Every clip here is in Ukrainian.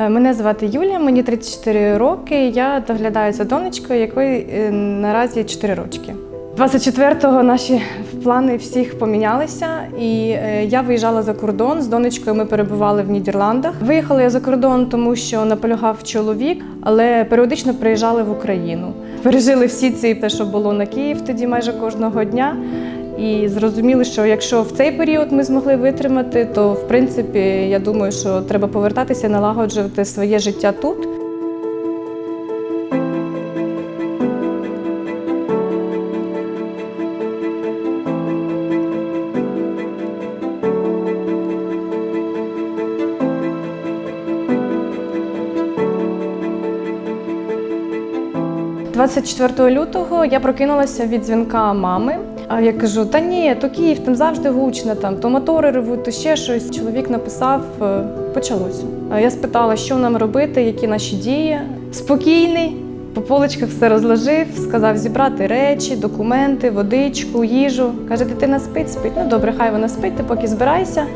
Е, Мене звати Юлія, мені 34 роки. Я доглядаю за донечкою, якої е, наразі 4 рочки. 24-го наші плани всіх помінялися, і е, я виїжджала за кордон. З донечкою ми перебували в Нідерландах. Виїхала я за кордон, тому що наполягав чоловік, але періодично приїжджали в Україну. Пережили всі ці те, що було на Київ тоді майже кожного дня. І зрозуміли, що якщо в цей період ми змогли витримати, то в принципі я думаю, що треба повертатися, налагоджувати своє життя тут. – 24 лютого я прокинулася від дзвінка мами. А я кажу: та ні, то Київ там завжди гучно, там то мотори ревуть, то ще щось. Чоловік написав, е, почалося. Я спитала, що нам робити, які наші дії. Спокійний, по полочках все розложив, сказав зібрати речі, документи, водичку, їжу. Каже, дитина спить, спить. Ну добре, хай вона спить, ти поки збирайся.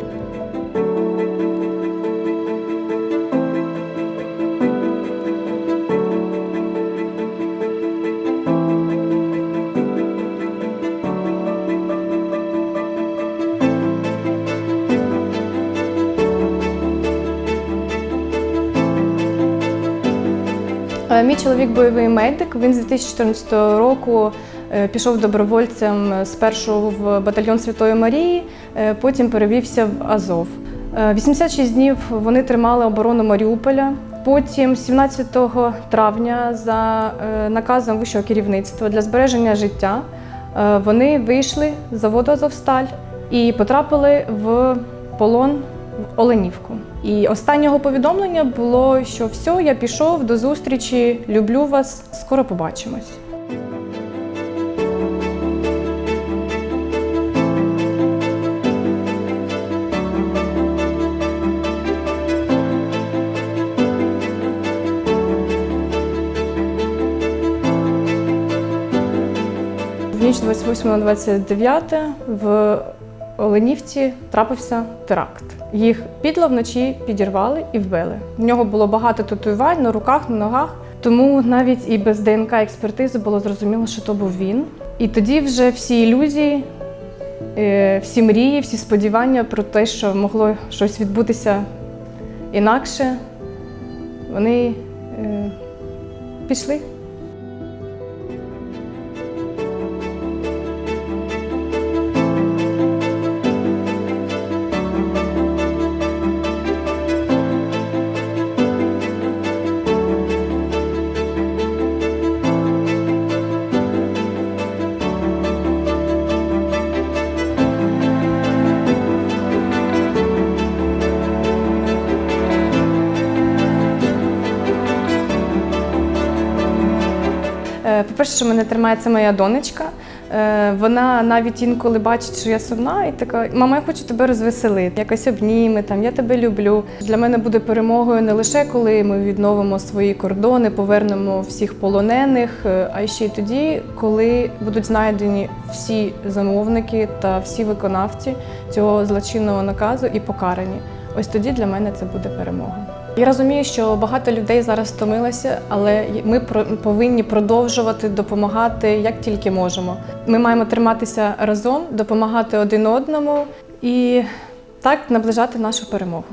Мій чоловік бойовий медик. Він з 2014 року е, пішов добровольцем спершу в батальйон Святої Марії, е, потім перевівся в Азов. Е, 86 днів вони тримали оборону Маріуполя. Потім, 17 травня, за е, наказом вищого керівництва для збереження життя, е, вони вийшли з заводу Азовсталь і потрапили в полон Оленівку. І останнього повідомлення було, що все, я пішов до зустрічі, люблю вас, скоро побачимось. В ніч 28 на 29 в Оленівці трапився теракт. Їх підло вночі підірвали і вбили. В нього було багато татуювань на руках, на ногах. Тому навіть і без ДНК експертизи було зрозуміло, що то був він. І тоді вже всі ілюзії, е, всі мрії, всі сподівання про те, що могло щось відбутися інакше, вони е, пішли. Е, По-перше, що мене тримає, це моя донечка. Е, Вона навіть інколи бачить, що я сумна, і така: мама, я хочу тебе розвеселити, якось обніми, там я тебе люблю. Для мене буде перемогою не лише коли ми відновимо свої кордони, повернемо всіх полонених, е, а ще й тоді, коли будуть знайдені всі замовники та всі виконавці цього злочинного наказу і покарані. Ось тоді для мене це буде перемога. Я розумію, що багато людей зараз втомилося, але ми повинні продовжувати допомагати як тільки можемо. Ми маємо триматися разом, допомагати один одному і так наближати нашу перемогу.